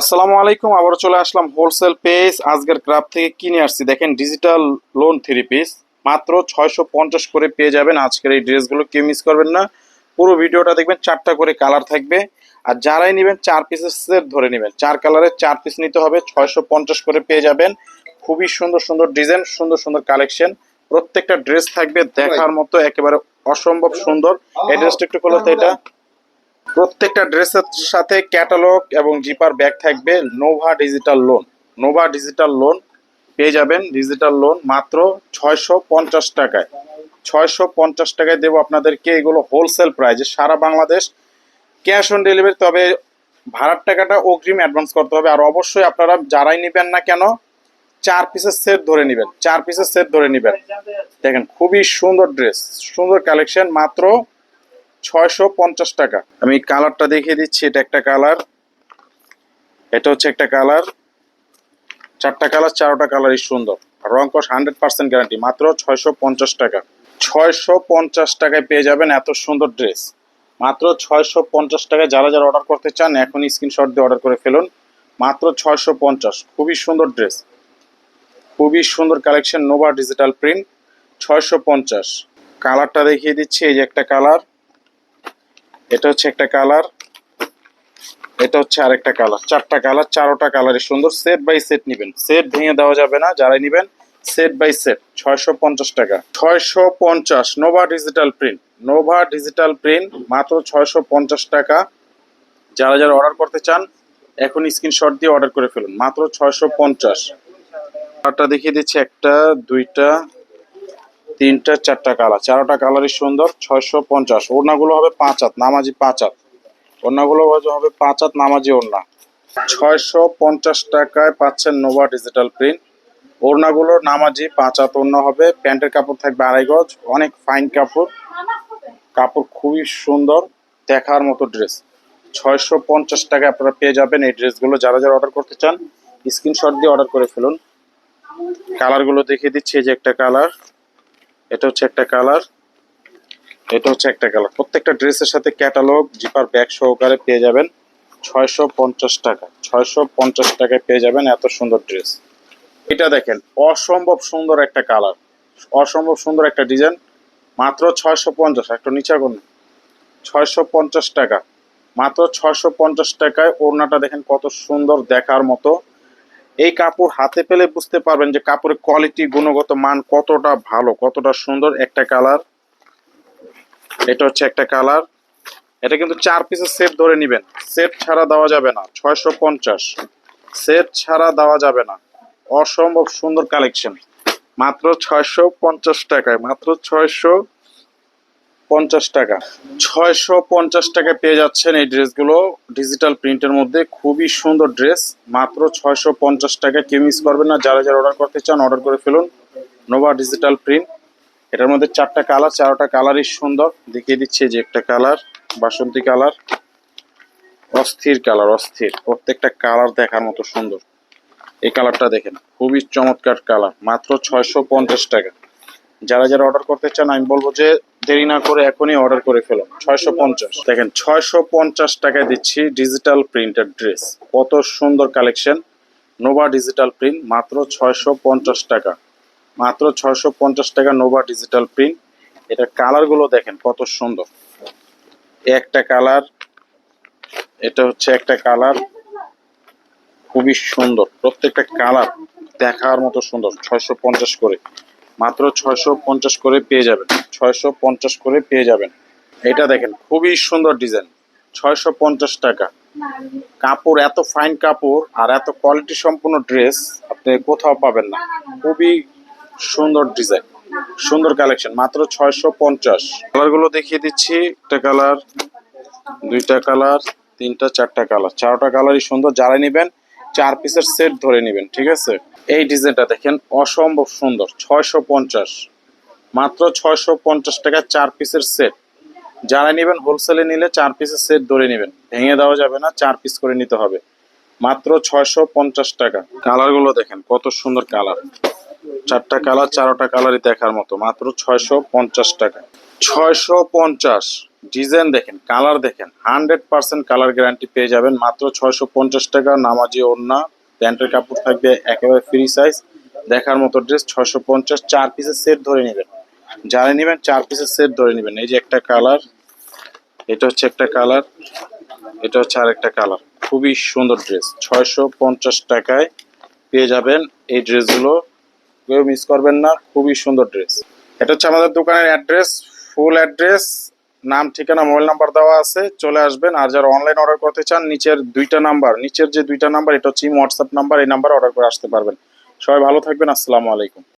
আসসালামু আলাইকুম আবার চলে আসলাম হোলসেল পেজ আজকের ক্রাফ থেকে কিনে আসছি? দেখেন ডিজিটাল লোন থ্রি পিস মাত্র ছয়শো পঞ্চাশ করে পেয়ে যাবেন আজকের এই ড্রেসগুলো কেউ মিস করবেন না। পুরো ভিডিওটা দেখবেন চারটা করে কালার থাকবে। আর যারাই নেবেন চার পিসের সেট ধরে নেবেন। চার কালারের চার পিস নিতে হবে ছয়শো পঞ্চাশ করে পেয়ে যাবেন। খুবই সুন্দর সুন্দর ডিজাইন সুন্দর সুন্দর কালেকশন প্রত্যেকটা ড্রেস থাকবে দেখার মতো একেবারে অসম্ভব সুন্দর। এই ড্রেসটা একটু খোলো তো এটা। প্রত্যেকটা ড্রেসের সাথে ক্যাটালগ এবং জিপার ব্যাগ থাকবে Nova digital lawn Nova digital lawn পেয়ে যাবেন ডিজিটাল লোন মাত্র ছয়শো পঞ্চাশ টাকায়। ছয়শো পঞ্চাশ টাকায় দেবো আপনাদেরকে এগুলো হোলসেল প্রাইজে সারা বাংলাদেশ ক্যাশ অন ডেলিভারি তবে ভাড়ার টাকাটা অগ্রিম অ্যাডভান্স করতে হবে। আর অবশ্যই আপনারা যারাই নেবেন না কেন, চার পিসের সেট ধরে নেবেন। চার পিসের সেট ধরে নেবেন। দেখেন, খুবই সুন্দর ড্রেস সুন্দর কালেকশন মাত্র ছয়শো পঞ্চাশ টাকা। আমি কালারটা দেখিয়ে দিচ্ছি, এটা একটা কালার। এটা হচ্ছে একটা কালার। চারটা কালার, চারোটা কালারই সুন্দর। রং কস হান্ড্রেড পার্সেন্ট গ্যারান্টি মাত্র ছয়শো পঞ্চাশ টাকা। ছয়শো পঞ্চাশ টাকায় পেয়ে যাবেন এত সুন্দর ড্রেস। মাত্র ছয়শো পঞ্চাশ টাকায় যারা যারা অর্ডার করতে চান এখন স্ক্রিনশট দিয়ে অর্ডার করে ফেলুন। মাত্র ছয়শো পঞ্চাশ, খুবই সুন্দর ড্রেস। খুবই সুন্দর কালেকশন নোভা ডিজিটাল প্রিন্ট ছয়শো পঞ্চাশ। কালারটা দেখিয়ে দিচ্ছি, এই যে একটা কালার। এটা হচ্ছে একটা কালার, এটা হচ্ছে আরেকটা কালার, চারটা কালার, চারোটা কালারই সুন্দর সেট বাই সেট নেবেন। সেট ভেঙে দেওয়া যাবে না, যারাই নেবেন সেট বাই সেট ছয়শো পঞ্চাশ টাকা। ছয়শো পঞ্চাশ Nova digital print Nova digital print মাত্র ছয়শো পঞ্চাশ টাকা। যারা যারা অর্ডার করতে চান এখন স্ক্রিনশট দিয়ে অর্ডার করে ফেলুন। মাত্র ছয়শো পঞ্চাশ। দেখিয়ে দিচ্ছি, একটা, দুইটা তিনটা, চারটা কালার চারোটা কালারই সুন্দর, ছয়শো পঞ্চাশ। ওড়নাগুলো হবে পাঁচ হাত, নামাজি পাঁচ হাত। ওড়নাগুলো হবে পাঁচ হাত, নামাজি ওড়না। ছয়শো পঞ্চাশ টাকায় পাচ্ছেন নোভা ডিজিটাল প্রিন্ট ওড়নাগুলো নামাজি পাঁচ হাত ওড়না হবে। প্যান্টের কাপড় থাকবে আড়াই গজ। অনেক ফাইন কাপড়। কাপড় খুবই সুন্দর, দেখার মতো ড্রেস ছয়শো পঞ্চাশ টাকায় আপনারা পেয়ে যাবেন এই ড্রেসগুলো যারা যারা অর্ডার করতে চান স্ক্রিনশট দিয়ে অর্ডার করে ফেলুন। কালারগুলো দেখিয়ে দিচ্ছি, এই যে একটা কালার এটা হচ্ছে একটা কালার, এটা হচ্ছে একটা কালার। প্রত্যেকটা ড্রেসের সাথে ক্যাটালগ, জিপার ব্যাগ সহকারে পেয়ে যাবেন ছয়শো পঞ্চাশ টাকা ছয়শো পঞ্চাশ টাকায় পেয়ে যাবেন এত সুন্দর ড্রেস। এটা দেখেন, অসম্ভব সুন্দর একটা কালার, অসম্ভব সুন্দর একটা ডিজাইন। মাত্র ছয়শো পঞ্চাশ, একটু নিচা করুন। ছয়শো পঞ্চাশ টাকা, মাত্র ছয়শো পঞ্চাশ টাকায় ওড়নাটা দেখেন কত সুন্দর দেখার মতো। এই কাপড় হাতে পেলে বুঝতে পারবেন যে কাপড়ের কোয়ালিটি গুণগত মান কতটা ভালো, কতটা সুন্দর একটা কালার এটা হচ্ছে একটা কালার এটা কিন্তু চার পিসের সেট ধরে নেবেন। সেট ছাড়া দেওয়া যাবে না। ছয়শো পঞ্চাশ। সেট ছাড়া দেওয়া যাবে না। অসম্ভব সুন্দর কালেকশন মাত্র ছয়শো পঞ্চাশ টাকায়, মাত্র ছয়শো পঞ্চাশ টাকা। ছয়শো পঞ্চাশ টাকায় পেয়ে যাচ্ছেন এই ড্রেসগুলো। ডিজিটাল প্রিন্টের মধ্যে খুবই সুন্দর ড্রেস। মাত্র ছয়শো পঞ্চাশ টাকায় কেউ মিস করবেন না। যারা যারা অর্ডার করতে চান, অর্ডার করে ফেলুন। Nova digital print. এটার মধ্যে চারটা কালার, চারোটা কালারই সুন্দর। দেখিয়ে দিচ্ছে যে একটা কালার, বাসন্তী কালার। অস্থির কালার, অস্থির। প্রত্যেকটা কালার দেখার মতো সুন্দর। এই কালারটা দেখেন, খুবই চমৎকার কালার। মাত্র ছয়শো পঞ্চাশ টাকা। যারা যারা অর্ডার করতে চান, আমি বলব যে দেরি না করে এখনই অর্ডার করে ফেলুন ছয়শো পঞ্চাশ। দেখেন, ছয়শো পঞ্চাশ টাকায় দিচ্ছি ডিজিটাল প্রিন্টেড ড্রেস কত সুন্দর কালেকশন নোভা ডিজিটাল প্রিন্ট মাত্র ছয়শো পঞ্চাশ টাকা। মাত্র ছয়শো পঞ্চাশ টাকা নোভা ডিজিটাল প্রিন্ট এটা কালারগুলো দেখেন, কত সুন্দর। একটা কালার এটা হচ্ছে একটা কালার খুবই সুন্দর, প্রত্যেকটা কালার দেখার মতো সুন্দর, ছয়শো পঞ্চাশ করে। মাত্র ছয়শো পঞ্চাশ করে পেয়ে যাবেন। ছয়শো পঞ্চাশ করে পেয়ে যাবেন। এটা দেখেন, খুবই সুন্দর ডিজাইন। ছয়শো পঞ্চাশ টাকা। কাপড়, এত ফাইন কাপড় আর এত কোয়ালিটি সম্পূর্ণ ড্রেস আপনি কোথাও পাবেন না। খুবই সুন্দর ডিজাইন, সুন্দর কালেকশন, মাত্র ছয়শো পঞ্চাশ। কালারগুলো দেখিয়ে দিচ্ছি, একটা কালার, দুইটা কালার, তিনটা, চারটা কালার। চারটা কালারই সুন্দর যারা নেবেন চার পিসের সেট ধরে নেবেন, ঠিক আছে? এই ডিজাইনটা দেখেন, অসম্ভব সুন্দর, ছয়শো পঞ্চাশ। মাত্র ছয়শো পঞ্চাশ টাকা চার পিসের সেট যারা নেবেন হোলসেলে নিলে চার পিসের সেট ধরে নেবেন। ভেঙে দেওয়া যাবে না, চার পিস করে নিতে হবে। মাত্র ছয়শো পঞ্চাশ টাকা। কালারগুলো দেখেন, কত সুন্দর কালার চারটা কালার চারোটা কালারই দেখার মতো। মাত্র ছয়শো পঞ্চাশ টাকা। ছয়শো পঞ্চাশ। ডিজাইন দেখেন, কালার দেখেন, হান্ড্রেড পার্সেন্ট কালার গ্যারান্টি পেয়ে যাবেন। মাত্র ছয়শো পঞ্চাশ টাকা, নামাজি ওড়না, প্যান্টের কাপড় থাকবে একেবারে ফ্রি সাইজ দেখার মতো ড্রেস ছয়শো পঞ্চাশ, চার পিসের সেট ধরে নেবেন। যারা নেবেন, চার পিসের সেট ধরে নেবেন। এই যে একটা কালার, এটা হচ্ছে একটা কালার, এটা হচ্ছে আরেকটা কালার। খুবই সুন্দর ড্রেস ছয়শো পঞ্চাশ টাকায় পেয়ে যাবেন এই ড্রেসগুলো কেউ মিস করবেন না, খুবই সুন্দর ড্রেস এটা হচ্ছে আমাদের দোকানের অ্যাড্রেস ফুল অ্যাড্রেস নাম, ঠিকানা, মোবাইল নাম্বার দেওয়া আছে, চলে আসবেন। আর যারা অনলাইন অর্ডার করতে চান, নিচের দুইটা নাম্বার, নিচের যে দুইটা নাম্বার, এটা হচ্ছে হোয়াটসঅ্যাপ নাম্বার, এই নাম্বার অর্ডার করে আসতে পারবেন। সবাই ভালো থাকবেন, আসসালামু আলাইকুম।